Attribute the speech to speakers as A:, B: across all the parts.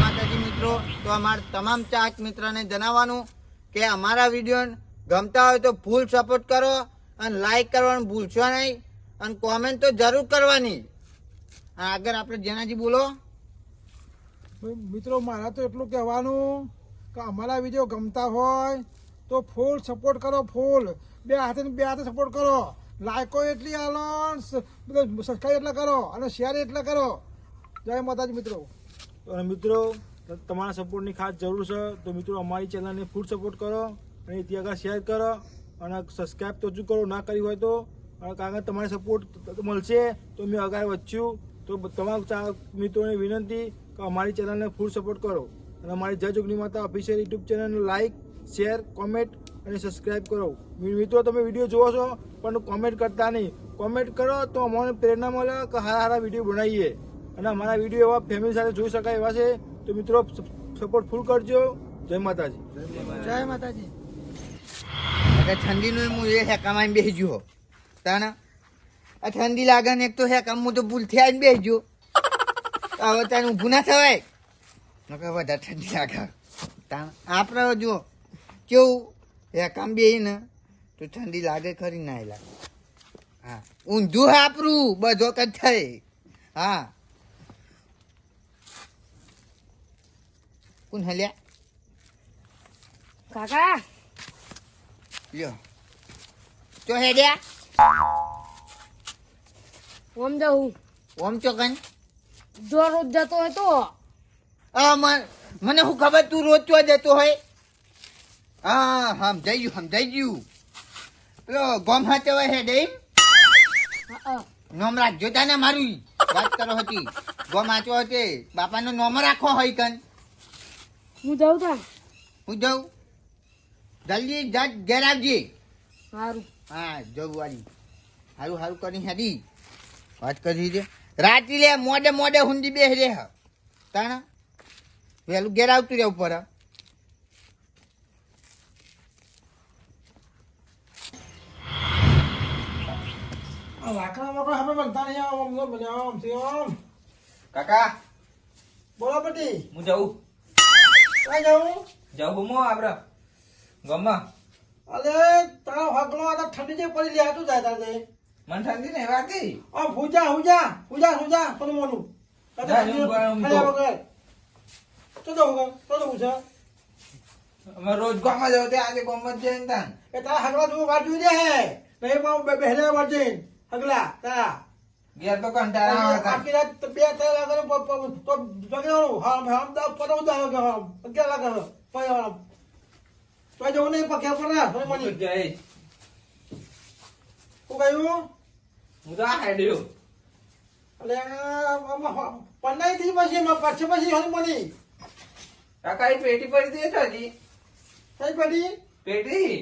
A: માતાજી મિત્રો, તો અમારા તમામ ચાહક મિત્રોને જણાવવાનું કે અમારા વીડિયો ગમતા હોય તો ફૂલ સપોર્ટ કરો અને લાઈક કરવાનું ભૂલશો નહીં અને કોમેન્ટ તો જરૂર કરવાની. આગળ આપણે જેનાજી બોલો.
B: મિત્રો, મારા તો એટલું કહેવાનું કે અમારા વીડિયો ગમતા હોય તો ફૂલ સપોર્ટ કરો ફૂલ બે હાથે બે હાથે સપોર્ટ કરો. લાયકો એટલી આલો સબસ્ક્રાઈબ એટલા કરો અને શેર એટલા કરો. જય માતાજી મિત્રો. અને મિત્રો તમારા સપોર્ટની ખાસ જરૂર છે, તો મિત્રો અમારી ચેનલને ફૂડ સપોર્ટ કરો અને ત્યાં આગળ શેર કરો અને સબસ્ક્રાઈબ તો હજુ કરો, ના કરી હોય તો, અને કારણ કે તમારે સપોર્ટ મળશે, તો મેં આગળ વધ્યું તો તમામ મિત્રોને વિનંતી કે અમારી ચેનલને ફૂલ સપોર્ટ કરો. અને અમારી જજ જોગની માતા ઓફિશિયલ યુટ્યુબ ચેનલને લાઈક શેર કોમેન્ટ અને સબસ્ક્રાઈબ કરો. મિત્રો, તમે વીડિયો જોવો છો, પણ કોમેન્ટ કરતા નહીં. કોમેન્ટ કરો તો અમને પ્રેરણા મળે કે સારા સારા વીડિયો બનાવીએ. અને અમારા વીડિયો એવા ફેમિલી સાથે જોઈ શકાય એવા છે. તો મિત્રો સપોર્ટ ફૂલ કરજો. જય માતાજી.
A: જય માતાજી. ઠંડીનું હું એ હેકામાં બેસી ગયો. તાણા? આ ઠંડી લાગે ને એક તો હેકામ હું તો ભૂલથી આવીને બેસી ગયો. હવે તને ઊભું ના થવાય. નકર વધારે ઠંડી લાગે. તાણ? આપણે જો કેવું હેકામ બે ને તો ઠંડી લાગે ખરી ના લાગે. હા. ઊંધું હાપરું બધો કદ થાય હા. કોણ હલ્યા?
C: કાકા?
A: લ્યો. ચો હેડ્યા?
C: ઓમ જાઉં
A: ઓમ ચોકન
C: જો રોજ જતો હતો તો?
A: આ મન- મને શું ખબર તું રોજ જતો હોય? હા સમજાઈ ગયું સમજાઈ ગયું. પેલો ગોમ હાચે હોય હેડે એમ?
C: હા,
A: નોમ રાખજો તાને મારું વાત કરો હતી ગોમ હાચો હતે બાપાનો નોમ રાખો હોય કન.
C: હું જાઉં તા
A: હું જાઉં? જલ્દી જટ ઘેર આવજે.
C: સારું
A: હા જવું વાળી હારું હારું કરી હેડી વાત કરી છે. રાત્રિ લે મોડે મોડે હુંડી બેસ રે તાણા? વહેલું ઘેર આવતું રહેવું પડે.
B: લાકડા વાકડા આપણે બનતા નહીં આમ આમ બન્યા આમ થી આમ
D: કાકા.
B: બોલો બટી.
D: હું જાઉં.
B: ક્યાં જાઉં?
D: જાઉં હું આપડે ગમમાં.
B: અરે તારો હગલો આ તો ઠંડી જે પડી લે તું જાય તારે
D: મને ઠંડી નહીં વાગતી
B: આ હુજા હુજા હુજા હુજા કોનું મોનું
D: તો.
B: તો તો તો તો
D: રોજ ગામમાં જાવ તે આજે ગામમાં જઈને તાન.
B: એ તારા હગલા તું કાઢ્યું છે નહીં માં બે જઈને હગલા તારા
D: ઘેર તો કંટાળા આવે.
B: આખી રાત બે ત્રણ લાગે તો જગવાનું હમ હમ દા પરો દા કે હમ અગિયાર લાગે પછી હમ. તો જવું નહીં પકે પર ના મની.
D: જઈશ
B: શું કહ્યું?
D: હું તો હેડ્યો
B: એટલે પન્નાઈ થી પછી માં પછી પછી હમ મની
D: કાકા પેટી પડી દે તો હજી.
B: કઈ પડી
D: પેટી?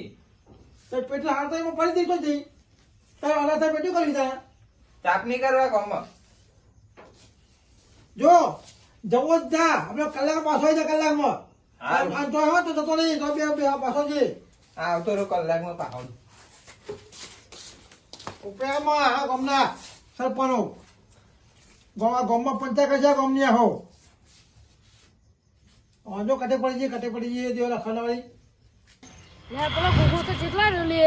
B: તો પેટલે હાથ તો એમાં પડી દીધો હતી તારે અનાથર તારે પેટી કરી તા
D: ચાપની કરવા ગામમાં
B: જો જવો જ જા. આપણે કલાક પાછો જ જા કલાકમાં. આ તો હોય તો જતો નહીં તો બે બે પાછો જઈ
D: આ આવતો રહ્યો કલાકમાં પાહો
B: ઉપરામાં હા ગમના સરપંચો. ગોમાં ગોમમાં પંચાયત છે ગમની હો જો કટે પડી જઈએ કટે પડી જઈએ દેવા લખવાના
C: લે પેલો ગોગો તો કેટલા લે.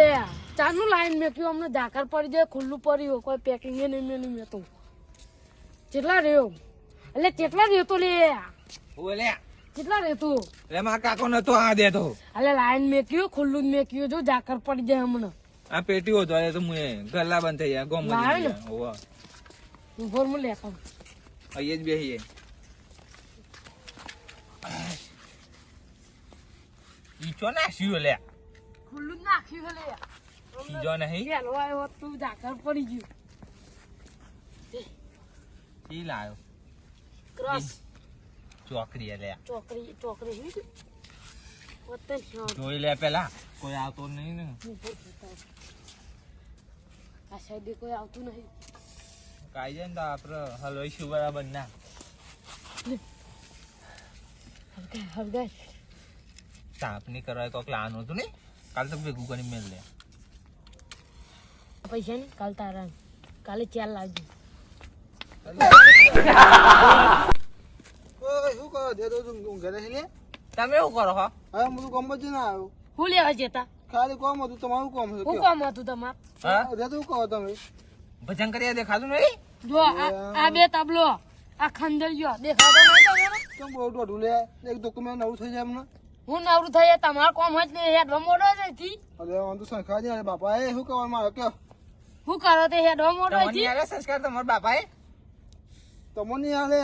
C: ચારનું લાઈન મેક્યું અમને ઝાકર પડી જાય ખુલ્લું પડ્યું કોઈ પેકિંગ નહીં મેં તો કેટલા રહ્યો. એટલે કેટલા રહ્યો તો લે
D: બોલે
C: કેટલા રહેતો. તું
D: એટલે મારા કાકો નતો આ દેતો.
C: એટલે લાઈન મેક્યું ખુલ્લું મેં મેક્યું જો ઝાકર પડી જાય હમણાં.
D: આ પેટી આ તો મુએ ગલ્લા બંધ થઈ ગયા ગોમ
C: લાવે હું લેખા
D: અહીંયા જ બેસીએ ઈચો નાખ્યું લે?
C: ખુલ્લું નાખ્યું લે.
D: ઈજો નહીં.
C: પેલો આવ્યો હોત ઝાકર પડી ગયું.
D: ઈ લાયો.
C: ક્રોસ.
D: ચોકરી લે.
C: ચોકરી ચોકરી હી
D: જોઈ લે પેલા. કોઈ આવતો નહીં ને.
C: આ સાઈડે કોઈ આવતું નહીં.
D: કાઈ જાય ને તો આપડે હલવાઈશું બરાબર ના. તાપની કરવા કોક લાનું હતું ને કાલ તો ભેગું કરી મેળ લે.
C: પૈસા ને કાલ તારા કાલે ચાર લાવજો
E: ઓય શું કરો દે તું છે
D: તમે શું કરો હા
E: હવે હું તો કોમ જ ના આવ્યો
C: હું લેવા જતા
E: ખાલી કોમ હતું તમારું કોમ હતું
C: હું
E: કયો?
C: કામ હતું તમારે
D: હા
E: કહો તમે
D: ભજન કરી દેખાતું નહીં
C: જો આ આ બે તબલો આ ખંડરિયો દેખાતો નહીં તમને
E: કેમ બહુ લે એક નવું થઈ જાય એમને
C: હું નવરું થઈ તમારું કોમ જ નહીં હેડવા મોડો નથી
E: અરે વાંધો સંખા બાપા એ શું કહેવાનું મારે કયો
C: હું કરો તે મોડો
D: તમને
C: નથી
D: આલે સંસ્કાર તમાર બાપાએ?
E: તમને નહીં હાલે.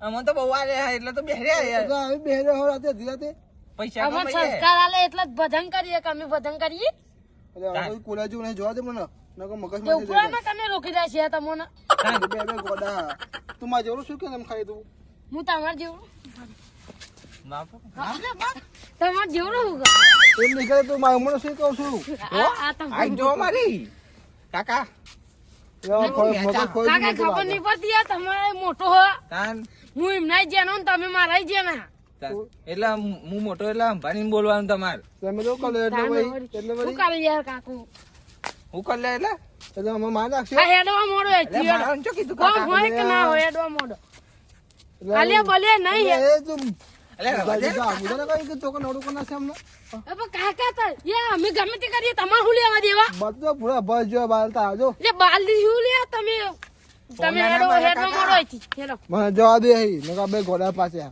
D: અમને તો બહુ આલે એટલે તો બેહર્યા યાર.
E: એટલે આવી બે હો રાતે ધીરાતે
D: પૈસા કમાઈએ
C: સંસ્કાર આલે એટલે ભજન કરીએ કે અમે ભજન કરીએ?
E: એટલે હવે કોઈ કોલેજ જેવું નહીં જોવા દે મને. નકર મગજ
C: કે ઉપરામાં તમે રોકી દે છે તમને?
E: બે બે ગોડા. તું મારે જેવડું શું કે એમ ખાઈ તું?
C: હું તમારે જેવું.
D: બાપુ.
C: તમારે જેવું
E: એમ નીકળે તું તો મને શું કહું છું?
C: આ
D: જો મારી? કાકા?
C: કાકા ખબર નહીં પડતી આ તમારે મોટો હો. હું એમના જેનો તમે મારા જેના.
D: એટલે હું મોટો એટલે અંબાની બોલવાનું તમારે.
E: તમે તો કરે એટલે વળી એટલે
C: શું
E: વળી
C: યાર કાકુ.
D: હું કરી લે એટલે?
E: એટલે અમે માર નાખશે?
C: આ હેડવા મોડો કોમ
D: કાકા?
C: હોય કે ના હોય હેડવા મોડો. આલે ભલે નહીં
E: એ તું
D: ના
E: જવા દે બે ઘોડા પાસે
D: હો.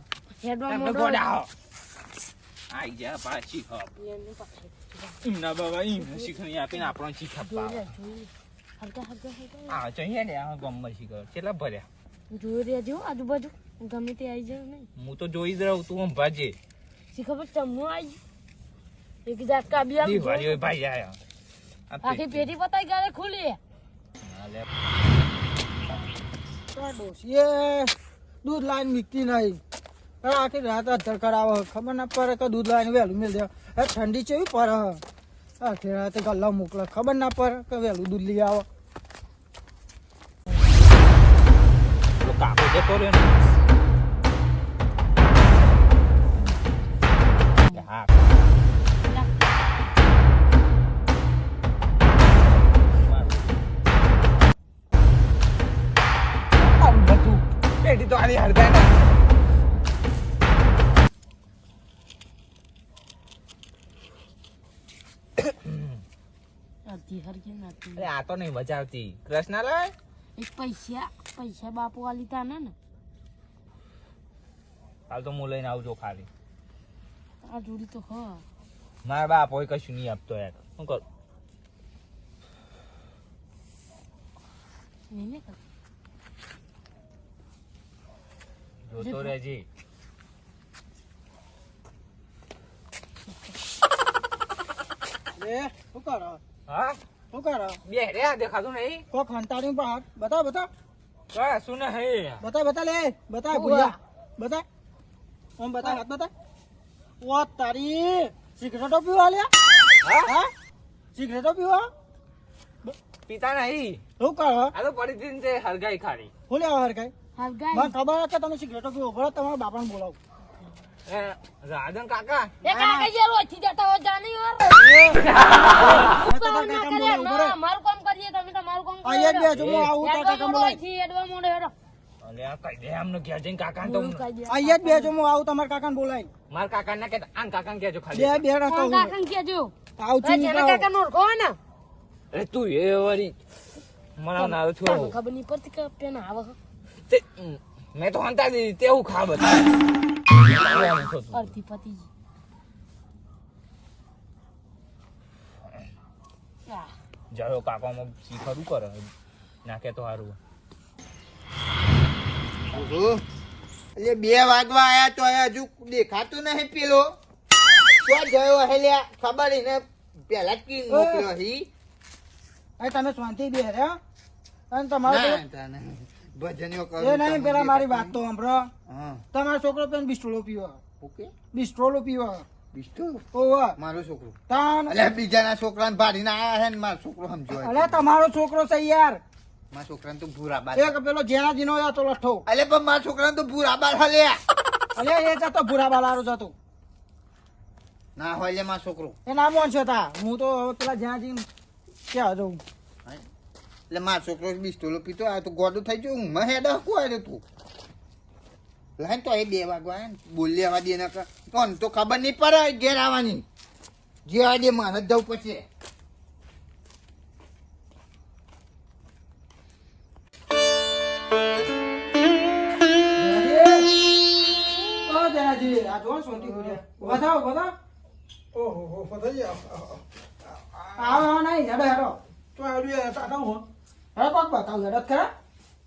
D: આઈ જા પાછી હો.
C: એમની
D: બાબા એમને શીખણી આપીને આપણને શીખવાડવા.
C: જોઈ લે, જોઈ લે. હલકા હલકા હલકા.
D: આ જોઈએ ને આ ગામમાં શીખવ. કેટલા ભર્યા?
C: જોઈ રહેજો આજુબાજુ? ગમે તે આવી જાય નહીં.
D: હું તો જોઈ જ રહું તું ભાજે
C: શી ખબર? ચમનું આવી એક જાત કા બી
D: દિવાળી ભાઈ આયા.
C: આખી પેટી. પતાઈ ગાલે ખુલી.
E: દૂધ લાઈન મીકતી નહીં. આખી રાત અધર કરાવો ખબર ના પડે તો દૂધ લાઈન વહેલું મિલ દે. ઠંડી ચેવી પડે હે. આખી રાતે ગલ્લા મોકલે. ખબર ના પડે કે વહેલું દૂધ લઈ આવો.
D: જતો રહ્યો ને હા પેટી તો આની હળગાય ને
C: અડધી હરખી નાખી
D: અરે આ તો નહીં મજા આવતી. કૃષ્ણ લાય
C: એક પૈસા પૈસા બાપુ વાલી તા ને ને
D: હાલ તો હું લઈને આવજો ખાલી
C: આ જોડી તો હ
D: મારા બાપ હોય કશું નહીં આપતો યાર શું કરું
C: નહીં ને
D: જોતો રહેજે
E: લે શું કરો
D: હા
E: શું કરો?
D: બે રે દેખાતું નહીં.
E: કોક હંતાડી બહાર બતા બતા
D: કા સુને હે?
E: બતા બતા લે. બતા. ભૂયા બતા ઓમ બતા હાથ બતા ઓ તારી સિગરેટો પીવા લ્યા?
D: હા?
E: હા? સિગરેટો પીવા?
D: પીતા નહીં.
E: શું કરો?
D: આ તો પડી હતી ને તે હરગાઈ ખાલી
E: બોલ્યા હરગાઈ
C: હરગાઈ
E: મને ખબર છે તમે સિગરેટો પીવો. ભલે તમારા બાપાને બોલાવો.
D: રાધન કાકા.
C: એ કાકા યાર ઓછી જતા હોય જાની યાર
E: તારા કાકા બરાબર
C: ના, મારું કામ કરીએ તમે તમારું કામ કરો.
E: અહીંયા જ બેસો હું આવું
C: હેડવા
E: કાકા બોલાય
C: અહીંથી, હેડવા મોડો હેડો.
D: અલે આ કઈ દે આમને ઘેર જઈને કાકા તો
C: હું.
E: અહીંયા જ બેસો હું આવું તમારા કાકાને બોલાય
D: મારા કાકા ના કહેતા આન કાકા કહેજો
E: બે
D: ખાલી.
E: બે રસ્તો
C: કોણ કાકાને કેજો
E: આવું
C: એ
E: છું
C: જેના કાકા નો ઓળખો ને
D: અરે તું એ વરી મને નારો
C: તમને
D: છો
C: ખબર નહીં પડતી કે પેન આવે.
D: તે મેં તો હંતા દીધી તેવું ખા બધા
C: અડધી પતી
D: જયો કાકામાં શીખરું કરે. નાખે તો સારું
A: એટલે બે વાગવા આયા તો હજુ દેખાતું નહીં પેલો. તો ગયો હેલ્યા ખબર એને પેલા જ કી મોકલ્યો હી.
E: તમે શાંતિ બે રે અને તમારો
A: ના. ભજનીઓ કરું
E: એ નહીં પેલા મારી વાત તો સાંભળો તમારો છોકરો પેન બિસ્ટોલો પીવો.
A: ઓકે.
E: બિસ્ટોલો પીવો.
A: મારો છોકરો. બીજાના છોકરાને ભાડીને આયા છે મારો છોકરો સમજો
E: અલે તમારો છોકરો છે યાર
A: મારા છોકરાને તો ભૂરા બાર
E: એક પેલો જેના જીનો હતો લઠ્ઠો.
A: અલે પણ મારા છોકરાને તો ભૂરા બાર હલ્યા.
E: અલે એ જતો ભૂરા બાલારો જતો.
A: ના હોય લે મારો છોકરો.
E: એ નામ છે તા હું તો પેલા જ્યાં જઈને ક્યાં જઉં?
A: એટલે મારો છોકરો બિસ્ટોલો પીતો આ તો ગોડું થઈ ગયું ઊંઘમાં હેડ હકું આવ્યો તું. લાઈન તો એ બે વાગવા બોલી આવવા દે નકર. કોણ તો ખબર નહીં પડે ઘેર આવવાની. જે આ દે મારે જવું પછી
D: ઊભા થાઓ
B: ઓહો હો
D: આવો આવો નહીં હેડો હેડો
B: તો આવ્યું ટાટા હું.
D: હેડો કોક બતાવું હેડો ખરા?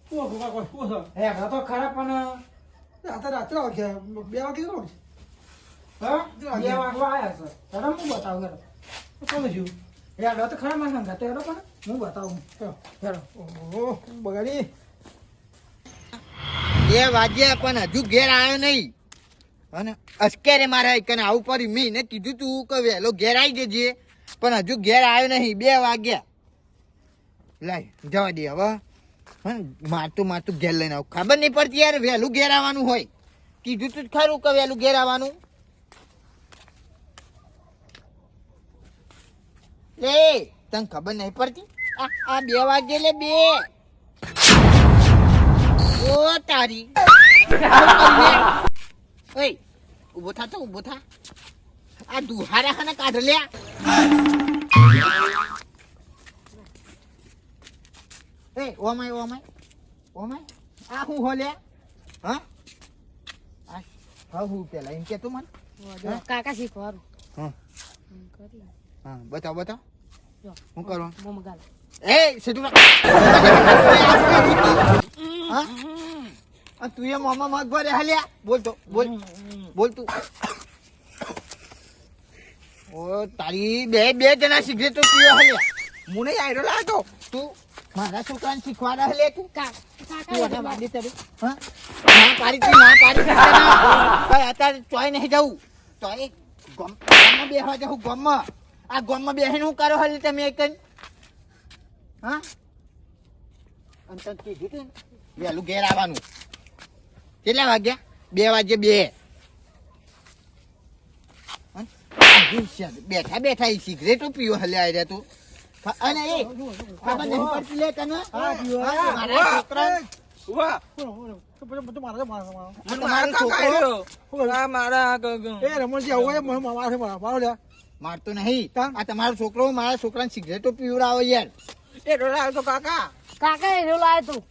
B: શું શું કોઈ શું છે?
D: હેડો તો ખરા પણ
B: રાતે રાત્રે વાગ્યા બે વાગે
D: હા? બે વાગવા આવ્યા છે. હેડો હું બતાવું હેડો
B: કોણ
D: તો ખરા મને સંગાતે હેડો પણ? હું બતાવું હેડો
B: ઓહો બગાડી.
A: બે વાગ્યા પણ હજુ ઘેર આવ્યો નહીં. અને અસ્કેરે મારા કને આવું પડ્યું મેં કીધું તું કે વહેલો ઘેર આવી જજે. પણ હજુ ઘેર આવ્યો નહીં. બે વાગ્યા. લાય, જવા દે હવે. મારતું મારતું ઘેર લઈને આવું. ખબર નહીં પડતી યાર, વહેલું ઘેર આવવાનું હોય. કીધું તું ખરું કે વહેલું ઘેર આવવાનું? લે તને ખબર નહીં પડતી? આ આ બે વાગે લે બે. ઓ, તારી. ઓય ઊભો થા તો ઊભો થા. આ દુહારા ખાને કાઢ લ્યા. એ oh my oh my oh my. આ હું હોલે? હા? હા હું પેલા એમ કે તું મને?
C: કાકા શીખવાડું
A: હા. હા બતાવ બતાવ. હું કરું?
C: મમગાલ
A: એ સેતુ હા? આ તું એ મામા મગ ભરે હાલ્યા. બોલ તો બોલ. બોલ તું. ઓ તારી બે બે જણા સિગરેટો પીવા હાલ્યા. મને નહીં આયરો લાગતો તું મારા છોકરાને શીખવાડા હલે તું?
C: કાકા
A: વાડી તારી હા? ના પાડી તી ના પાડી તી ના ભાઈ અત્યારે ચોય નહીં જવું. ચોય ગમ ગામમાં બેહવા જવું ગામમાં. આ ગોમમાં બેહીને હું કરો હાલે તમે એક હા? અને તને કીધું તું વહેલું ઘેર આવવાનું. કેટલા વાગ્યા? બે વાગે બે? બેઠા બેઠા સિગરેટો પીવો હલે આવી રહ્યા તું. અને એ ખબર નહીં પડતી લે તને મારા છોકરા
D: ઊભા.
B: તો પછી બધું મારે મારે મારે
A: આ તમારો છોકરો?
D: આ મારા ગ-
B: એ રમણજી આવું મારે મારે
A: મારતો નહીં.
B: તા?
A: આ તમારો છોકરો મારા છોકરાને સિગરેટો પીવડાવો યાર.
D: એ ડોલા તો કાકા.
C: કાકા તું.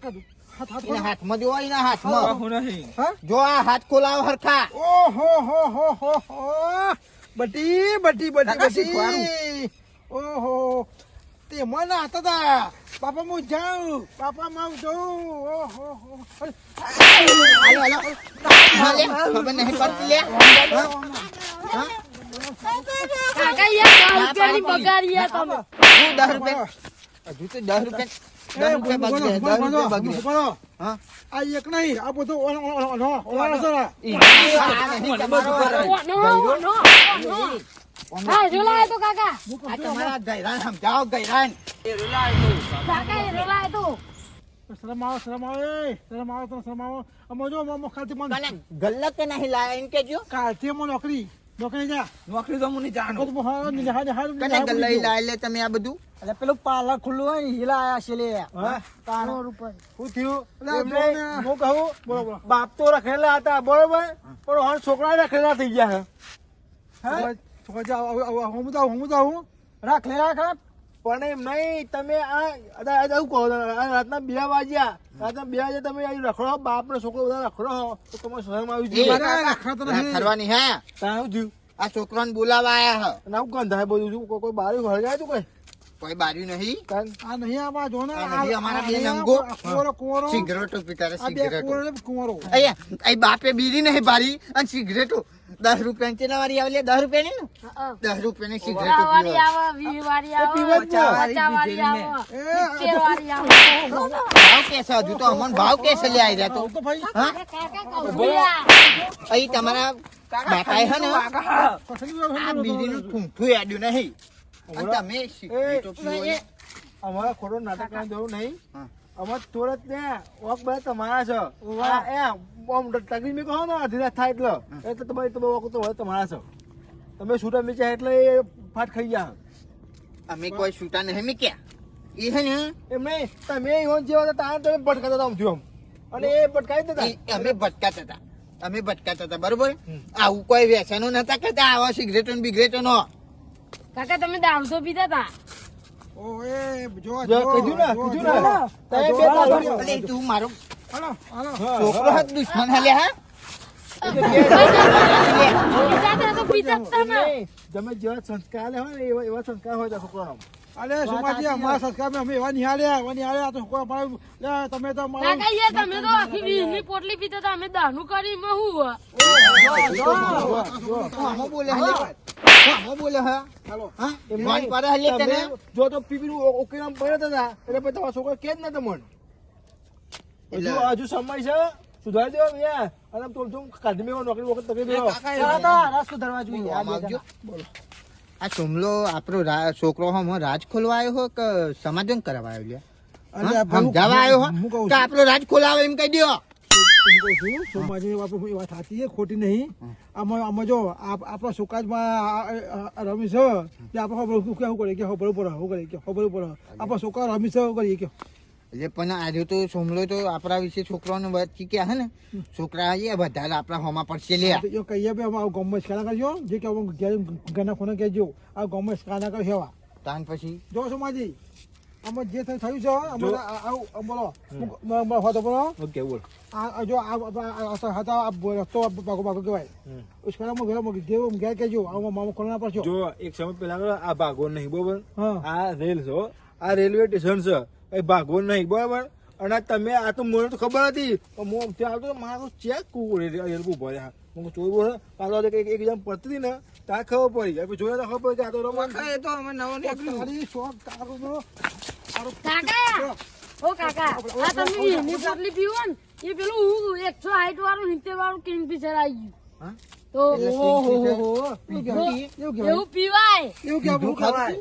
B: કાઢું. હાથ હાથ
A: એના હાથમાં જો એના હાથમાં.
D: હું. નહીં.
B: હા?
A: જો આ હાથ ખોલાવ હરખા.
B: ઓહો હો હો હો હો. બટી બટી બટી બટી. ઓહો. તે મને હતા તા. પાપા હું જાઉં. પાપા માઉ જાઉં ઓહો
A: હાલો હાલો. હા, લે. નહીં પડતી લે. હા? હા?
C: કાકા યાર દસ રૂપિયાની બગાડી યાર તમે.
A: હું દસ રૂપિયા હજુ તો દસ રૂપિયા
B: એ એક નહીં આ બધું.
C: હા એનો લાય કાકા.
A: આ તમારા ગૈરાન સમજાવો ગૈરાન
C: કાકા એનો લાય તું.
B: શરમ આવો શરમ આવો એ શરમ આવો તો શરમ આવો. અમે જો અમે કાલથી મને
A: કને કે નહીં લાયા એમ કેજો
B: કાલથી નોકરી. નોકરી જા.
D: નોકરી તો હું નહીં જાણું.
B: તો
A: કને લે તમે આ બધું?
D: એટલે પેલું પાર્લર ખુલ્લું હોય ને હીલા આયા છે લે.
B: હા?
C: રૂપિયા.
B: હું થયું?
F: હું કહું
B: બોલો બોલો
F: બાપ તો રખેલા હતા બરોબર? પણ હવે છોકરા રખેલા થઈ ગયા છે.
B: છોકરા હું આવું આવું હું જાઉં હું જાઉં
F: રાખેલા ખરા પણ એમ નહીં તમે આ અદા કહો છો? આ રાતના બે વાગ્યા. રાતના બે વાગ્યા તમે અહીં રખડો બાપ ને છોકરો બધા રખડો તો તમારે માં આવી.
A: ફરવાની હે.
F: તારે થયું
A: આ છોકરાને બોલાવા આયા હ.
F: ના હું ગંધાય બધું છું કોઈ- કોઈ બારી હળગાય તું કઈ?
A: કોઈ બાર્યું નહીં.
B: આ નહીં આવા જો ને
A: આ નહીં અમારા બે નંગો.
B: કોરો
A: સિગરેટો પીતા
B: આ
A: સિગરેટો.
B: કોરો. કુંવરો
A: અહીંયા અહીં બાપે બીડી નહીં બારી અને સિગરેટો. દસ રૂપિયા કેટલા વાળી આવે દસ રૂપિયા ની? દસ રૂપિયા ની સિગરેટો ભાવ કેસે હજુ તો અમન ભાવ કેસે લે આવી રહ્યા તો. અહીં તમારા બાપાએ હે ને?
B: કરો,
A: આ બીડીનું
B: કરો.
A: ઠૂંઠું આડ્યું નહીં.
F: અમારા ખોટો નાટક કરવા દેવું નહીં.
A: હા.
F: અમારે તોરત ને ઓક બધા તમારા છે. એ આમ તકલીફ મેં કહો ને અઢી રાત થાય એટલે. એટલે તમારી તમે ઓક તો તમારા છે. તમે છૂટા મીચા એટલે એ ફાટ ખાઈ ગયા.
A: અમે કોઈ છૂટા નહીં મૂક્યા એ હે ને?
F: એમ નહીં તમે ઈવન જેવા હતા તારે તમે ભટકાતા હતા આમથી આમ. અને એ ભટકાઈ દેતા
A: અમે ભટકાતા હતા. અમે ભટકાતા હતા બરોબર? આવું કોઈ વ્યસનો નતા કરતા આવા સિગરેટો બિગરેટો નો
C: કાકા તમે તો પીતા હતા
B: ઓએ જો
F: જો, કીધું ને, કીધું ને.
A: અલે તું મારો
B: હાલો હાલો.
A: છોકરો હાથ દુશ્મન હાલે હા?
C: તો ને
F: તમે જેવા સંસ્કાર હોય ને એવા એવા સંસ્કાર હોય ત્યાં
B: અરે સુમાજી અમારા સંસ્કાર અમે એવા નિહાળ્યા એવા નિહાળ્યા તો કોઈ અમારે તમે તો મારો
C: કાકા યાર તમે તો આખી વીસની પોટલી પીતા અમે દાનું કરી માં હું
A: બોલે
F: જો તો પીપીનું ઓ- ઓકેરામ પડ્યા હતા એટલે પછી તમારા છોકરા કે જ ના તમને. હજુ સમય છે સુધારી દેવા યાર અને તો જો કાઢી મેળવો નોકરી વખત તકલીફ
D: સુધારવા જોઈએ.
A: આ સોમલો આપણો છોકરો હમ રાજ ખોલવા આવ્યો હો કે સમાધાન કરવા આવ્યો લ્યા? સમજાવવા આવ્યો હો કે આપણો રાજ ખોલાવે એમ કહી દો
B: હું. કહું સોમાજી બાપુ એ વાત સાચી છે ખોટી નહીં. આમાં આમાં જો આપ- આપણા સોકાજમાં રમી છે કે આપણે ખબર કેવું કરે કે ખબર પડે શું કરે કે ખબર પડે આપણા છોકરા રમી છે શું કરીએ? કે
A: એટલે પણ આજે તો સોમલો તો આપણા વિશે છોકરાઓને વચ્ચે ક્યાં હે ને? છોકરા એ વધારે આપણા હોમાં પડશે લે
B: તો કહીએ ભાઈ અમે ગમે સ્કાના કરજો. જે કે ઘરના કહેજો. આ ગમે સ્કાના કર સેવા
A: તાન પછી?
B: જો સોમાજી. આમાં જે થયું થયું છે આવું બોલો. હોતો બોલો.
F: ઓકે બોલ.
B: આ જો હતા રસ્તો ભાગો બાગો કહેવાય. ઉસ્કાનામાં ઘેર ઘેર ઘેર કહેજો. આમાં મામા પર છો
F: જો એક સમય પહેલા આ ભાગો નહીં બરોબર? આ રેલ છે આ રેલવે સ્ટેશન છે. એ ભાગો નહીં બરાબર? અને તમે આ તો મને તો ખબર હતી. પણ હું ત્યાં આવતો મારો ચેક ઊભો રહ્યા. હું જોયું હે પાછો એક એક એકદમ પતરી ને ત્યાં ખબર પડી પછી જોયા તો ખબર પડી કે આ તો રમણ છે.
A: તો અમે નવો
B: તારી શોખ તારો
C: કાકા! ઓ કાકા! આ તમે વીસની પોટલી પીવો ને એ પેલું હું એકસો સાઠ વાળું સિત્તેર વાળું કિંગ ફિશર આવી
A: હા?
C: ગયું તો
B: એવું કહેવાય એવું
C: પીવાય.
B: એવું કહેવાય ખાવાય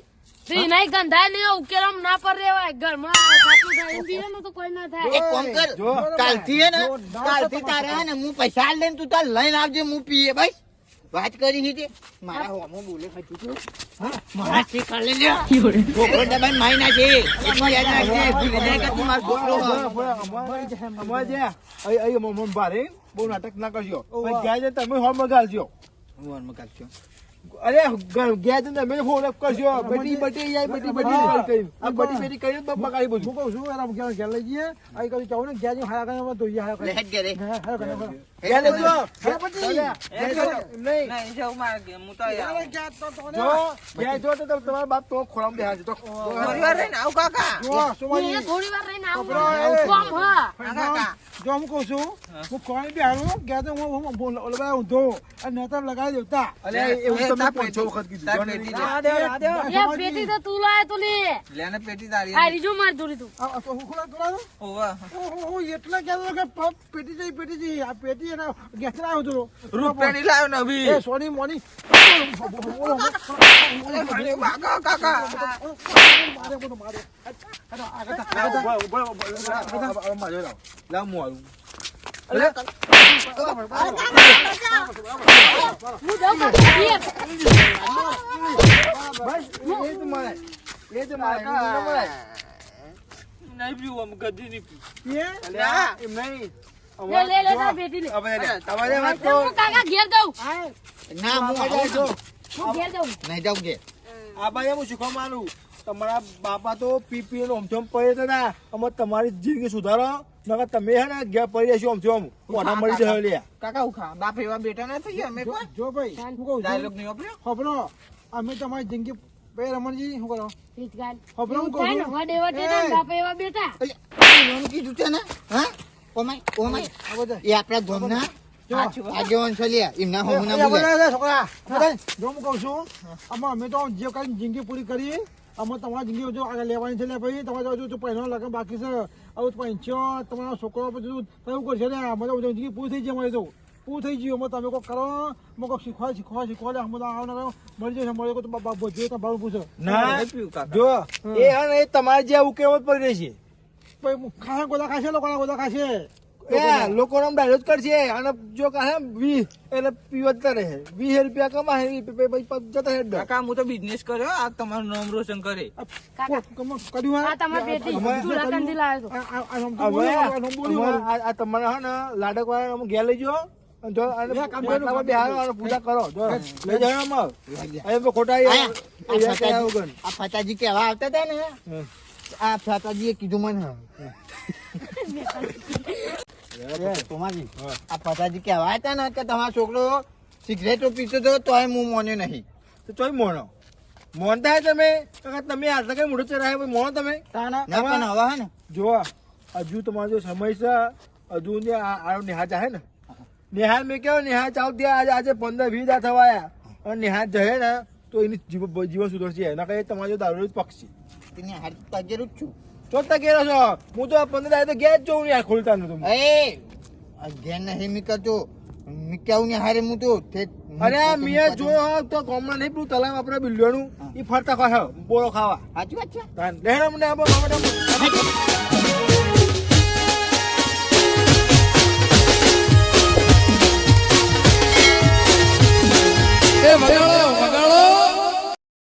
C: તો એનાય ગંધા ને ઉકેલમ ના પર રેવાય ઘરમાં
A: એક કામ કર કાલથી હે ને કાલથી તારે હે ને હું પૈસા આલ તું તાર લઈને આવજે હું પીએ ભાઈ વાત કરી છે તે. મારા હોમો બોલે ખાતું હા મારા છે કાલે લે છોકરો દબાઈ માઈ નાખે એટલું યાદ રાખજે ભૂલી કે તું મારો છોકરો હો.
F: અમારે- અમારે જે અહીં- અહીં મોહમ્મદ ભારે બહુ નાટક ના કરજો. અને ગયા તમે હોમ ગાલજો
A: હું વનમાં કાઢજો.
F: અરે ગયા તમે ફોન અપ કરજો બટી બટી યાર બટી બટી કરી આ બટી બટી કરી તો બકાઈ બોલ
B: હું કહું છું એના ઘેર ઘેર લઈ જઈએ આ કઈ ચાવું ને ઘેર જઈને હારા કરીને તો હારા
A: લે
B: કરે
A: હેડ ઘેરે.
B: હારા કરે
F: ગયા લેજો
B: હારા પછી
F: નહીં જો ગયા જો તો તમે- તમારા બાપ તો ખોરામ બેહા છે તો
B: જો
C: એ
B: સોમાજી
C: થોડી વાર રહીને આવ કોમ હા
B: જો હું કહું છું હું કોણ બી હારું ગયા તો હું હું બોલ ઓલા ઊંધો અને નેતા લગાવી દેવતા
F: અલે એવું તમે પાંચસો વખત કીધું
C: એ પેટી તો તું લાય તો લે આ રીજો માર દોરી તું
B: આ- આ હું ખોલા ખોલા ઓહો એટલે કે પપ પેટી જઈ પેટી જઈ આ પેટી એના ગેસ ના આવ્યો તો રૂપિયાની લાવ્યો નવી એ સોની મોની
C: કાકા
F: નહીં
C: લે લે લે તાર પેટી લે
F: તમારે વાત તો
C: હું કાકા ઘેર
A: ના હું
F: આ
A: આવું
F: જો
C: હું ઘેર જાઉં
A: નહીં જાઉં ઘેર.
F: આ ભાઈ હું શીખવા માંગુ તમારા બાપા તો પીપી નો ઓમથોમ પડે હતા. અમે તમારી જિંદગી સુધારો. નકર તમે હે ને ઘેર પડી જશો ઓમથોમ કોના મળી જશે લે.
B: જો- જો ભાઈ હું કહું છું. ખબરો અમે તમારી જિંદગી બે રમણજી શું કરો? ખબરો હું કહું છું.
C: વડે વડે ને
B: એ.
C: એવા બેટા
A: કીધું છે ને? હા? ઓમાય ઓમાય
B: આ બધા.
A: એ આપણા ગામના આગેવાન છે લ્યા. એમના હોમના
B: એ
A: બોલાય.
B: બધા છોકરા. જો હું કહું છું આમાં અમે તો જે કઈ જિંદગી પૂરી કરી અમે તમારી જિંદગી જો આગળ લેવાની છે ને ભાઈ તમારે જો પહેલો લગન બાકી છે હવે પૈસો તમારા છોકરો બધું થયું કરશે ને અમે તો જિંદગી પૂરી થઈ જાય અમારી તો. પૂરું થઈ ગયું અમે તમે કોઈ કરો અમે કોઈ શીખવા શીખવા શીખવા લે અમે તો આવના મળી જશે મળી તો બાબા જોઈએ તો ભાડું પૂછો
F: ના. જો. એ હે એ તમારે જે ઉકેલ જ પડી રહેશે.
B: છે ખાશે ગોદા ખાશે લોકો ગોદા ખાશે.
F: એ લોકોનો ડાયરેક્ટ કરશે. અને જો કહે વી એટલે પીવતા રહે વીસ રૂપિયા કમાય જતા રહે
A: કાકા હું તો બિઝનેસ કર્યો આ તમારું નામ રોશન કરે.
C: કાકા
B: કમ- કર્યું
C: આ તમારી
B: નામ નામ
F: હે ને લાડક વાળા અમે ઘેર લઈ જાઓ.
A: ફતાજી- ફતાજી કેવા આવતા હતા ને. આ ફતાજીએ કીધું મને. આ પતાજી કહેવાય હતા ને કે તમારો છોકરો સિગરેટો પીતો હતો તોય હું મોન્યો નહીં.
F: તો ચોય મોણો. મોનતા તમે? તમે હાથ કઈ મોઢું ચરાય? મોણો તમે?
A: પણ હવે હે ને.
F: જો હજુ તમારો જો સમય છે હજુ ને આ આ નિહાળ ચાહે ને. નેહા મેં કેવો નેહા ચાવ ત્યાં આજે આજે પંદર વીસ દા થવાયા અને નેહા જહે ને તો એની જીવન સુધરશે. એના કઈ તમારો દારૂ પક્ષી.
A: હાથ પગેરું જ છું.
F: ચોથા ઘેર છો. હું તો પંદર દાડે તો ઘેર જ જોઉં યાર ખોલતા નતું
A: એ ઘેર નહીં મી કેવું ને હારે હું તો
F: અરે મિયા જો તો ગામમાં નહીં પેલું તલાવ આપણે બિલ્ડિયોનું એ ફરતા ખાય બોરો ખાવા.
A: સાચી વાત છે.
F: તાન લેહેડ અમને આપો
B: વગાડો ભયો